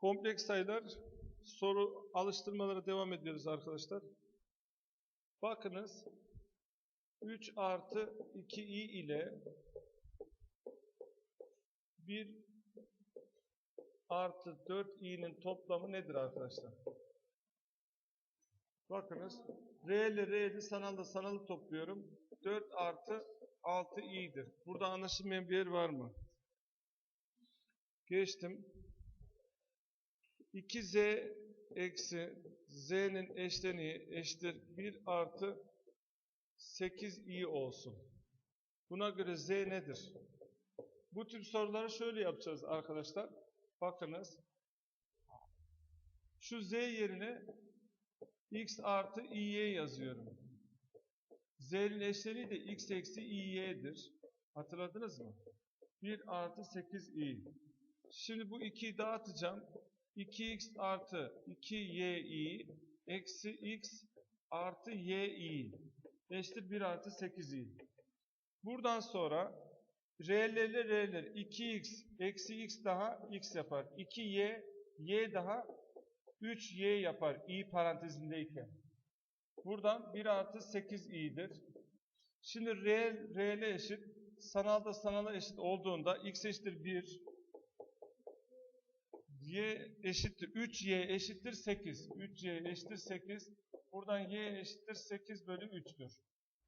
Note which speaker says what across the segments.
Speaker 1: Kompleks sayılar soru alıştırmalara devam ediyoruz arkadaşlar. Bakınız 3 artı 2i ile 1 artı 4i'nin toplamı nedir arkadaşlar? Bakınız R ile R'li sanalda sanalı topluyorum. 4 artı 6i'dir. Burada anlaşılmayan bir yer var mı? Geçtim. 2z eksi z'nin eşleniği eşittir 1 artı 8i olsun. Buna göre z nedir? Bu tip soruları şöyle yapacağız arkadaşlar. Bakınız. Şu z yerine x artı i'y yazıyorum. z'nin eşleniği de x eksi i'y'dir. Hatırladınız mı? 1 artı 8i. Şimdi bu 2'yi dağıtacağım. 2x artı 2yi eksi x artı yi eşittir 1 artı 8i. Buradan sonra r'lerle r'ler 2x eksi x daha x yapar. 2y y daha 3y yapar i parantezindeyken. Buradan 1 artı 8i'dir. Şimdi r, r'le eşit sanalda sanala eşit olduğunda x eşittir 1 y eşittir 3y eşittir 8. 3y eşittir 8. Buradan y eşittir 8 bölü 3'tür.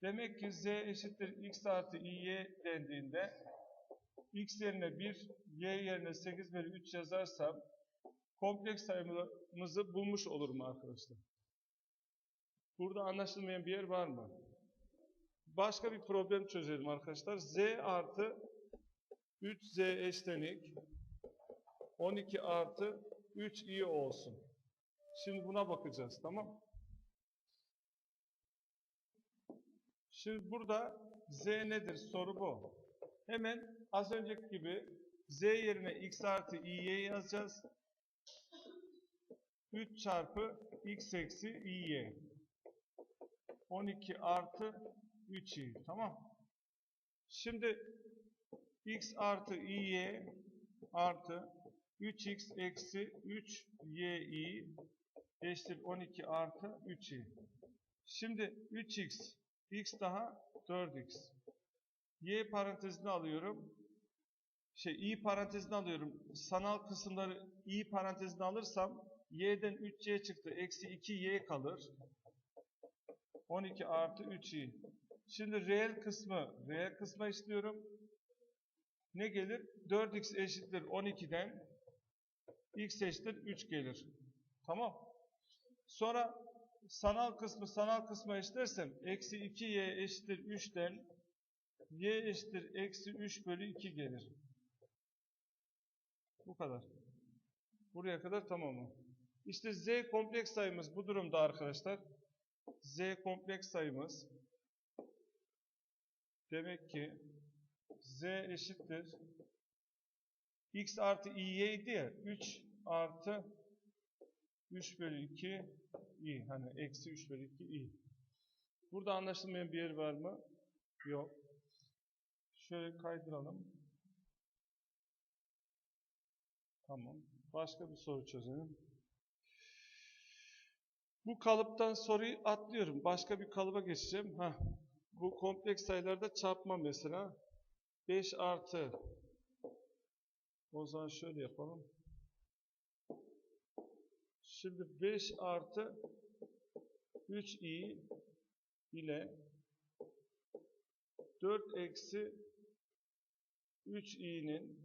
Speaker 1: Demek ki z eşittir x artı i'y dendiğinde x yerine 1, y yerine 8 bölü 3 yazarsam kompleks sayımızı bulmuş olurum arkadaşlar. Burada anlaşılmayan bir yer var mı? Başka bir problem çözelim arkadaşlar. z artı 3z eşlenik 12 artı 3i olsun. Şimdi buna bakacağız tamam Şimdi burada z nedir? Soru bu. Hemen az önceki gibi z yerine x artı i'ye yazacağız. 3 çarpı x eksi i'ye. 12 artı 3i. Tamam. Şimdi x artı i'ye artı 3x eksi 3y eşittir 12 artı 3y. Şimdi 3x, x daha 4x. y parantezini alıyorum. Şey, i parantezini alıyorum. Sanal kısımları i parantezini alırsam y'den 3y çıktı. Eksi 2y kalır. 12 artı 3i. Şimdi reel kısmı, reel kısma istiyorum. Ne gelir? 4x eşittir 12'den x eşittir 3 gelir. Tamam. Sonra sanal kısmı sanal kısma eşitlersem eksi 2y eşittir 3'ten y eşittir eksi 3 bölü 2 gelir. Bu kadar. Buraya kadar tamam mı? İşte z kompleks sayımız bu durumda arkadaşlar. z kompleks sayımız demek ki z eşittir x artı i'ydi ya 3 artı 3 bölü 2 i. Hani eksi 3 bölü 2 i. Burada anlaşılmayan bir yer var mı? yok. Şöyle kaydıralım. Tamam. Başka bir soru çözelim. Bu kalıptan soruyu atlıyorum. Başka bir kalıba geçeceğim. Heh. bu kompleks sayılarda çarpma mesela. 5 artı o zaman şöyle yapalım. Şimdi 5 artı 3i ile 4 eksi 3i'nin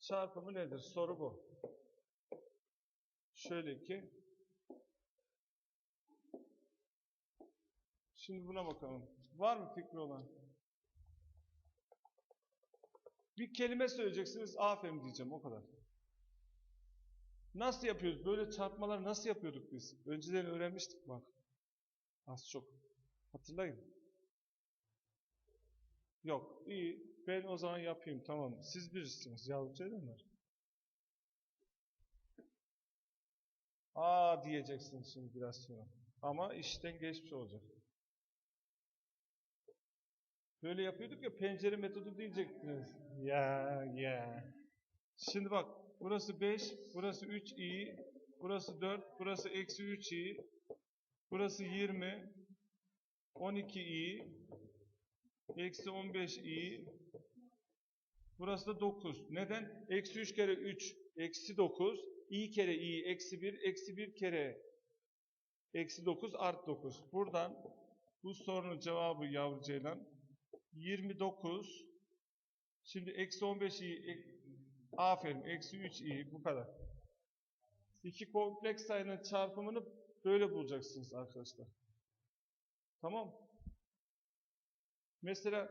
Speaker 1: çarpımı nedir? Soru bu. Şöyle ki Şimdi buna bakalım. Var mı fikri olan? Bir kelime söyleyeceksiniz, aferin diyeceğim, o kadar. Nasıl yapıyoruz? Böyle çarpmalar nasıl yapıyorduk biz? Önceden öğrenmiştik bak. Az çok. Hatırlayın. Yok, iyi. Ben o zaman yapayım, tamam. Siz birisiniz, yavruca edenler. Aa diyeceksiniz şimdi biraz sonra. Ama işten geçmiş olacak. Böyle yapıyorduk ya pencere metodu diyecektiniz. Ya ya. Şimdi bak Burası 5, burası 3 i, burası 4, burası eksi 3 i, burası 20, 12 i, eksi 15 i, burası da 9. Neden? Eksi 3 kere 3, eksi 9, i kere i, eksi 1, eksi 1 kere eksi 9 art 9. Buradan bu sorunun cevabı yavru ceylan 29. Şimdi eksi 15 i, aferin, eksi 3 i, bu kadar. İki kompleks sayının çarpımını böyle bulacaksınız arkadaşlar. Tamam. Mesela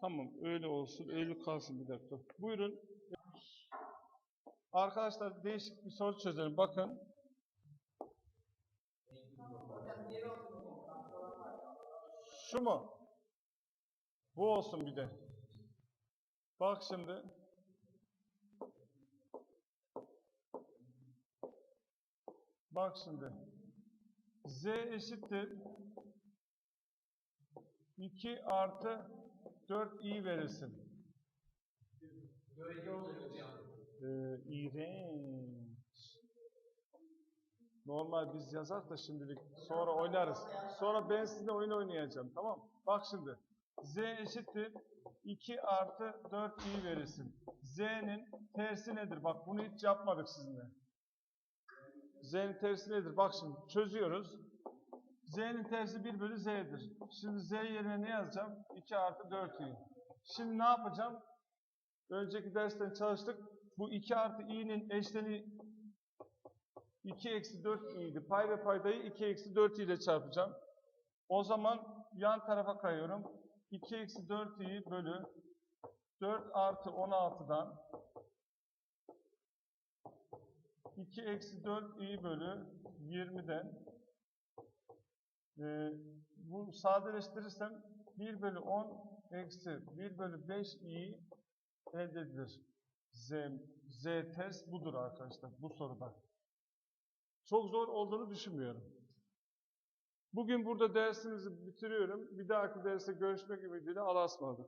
Speaker 1: tamam öyle olsun, öyle kalsın bir dakika. Buyurun. Arkadaşlar değişik bir soru çözelim. Bakın. Şu mu? Bu olsun bir de. Bak şimdi. Bak şimdi. Z eşittir 2 artı 4 i verirsin. Ee, iğrenç. Normal biz yazar da şimdilik sonra oynarız. Sonra ben sizinle oyun oynayacağım tamam Bak şimdi. Z eşittir 2 artı 4 i verirsin. Z'nin tersi nedir? Bak bunu hiç yapmadık sizinle. Z'nin tersi nedir? Bak şimdi çözüyoruz. Z'nin tersi 1 bölü Z'dir. Şimdi Z yerine ne yazacağım? 2 artı 4 i. Şimdi ne yapacağım? Önceki dersten çalıştık. Bu 2 artı i'nin eşleni 2 eksi 4 i'ydi. Pay ve paydayı 2 eksi 4 i ile çarpacağım. O zaman yan tarafa kayıyorum. 2 eksi 4 i bölü 4 artı 16'dan 2 eksi 4 i bölü 20'den ee, bu sadeleştirirsem 1 bölü 10 eksi 1 bölü 5 i elde edilir. Z, Z ters budur arkadaşlar bu soruda. Çok zor olduğunu düşünmüyorum. Bugün burada dersimizi bitiriyorum. Bir dahaki derste görüşmek ümidiyle Allah'a ısmarladık.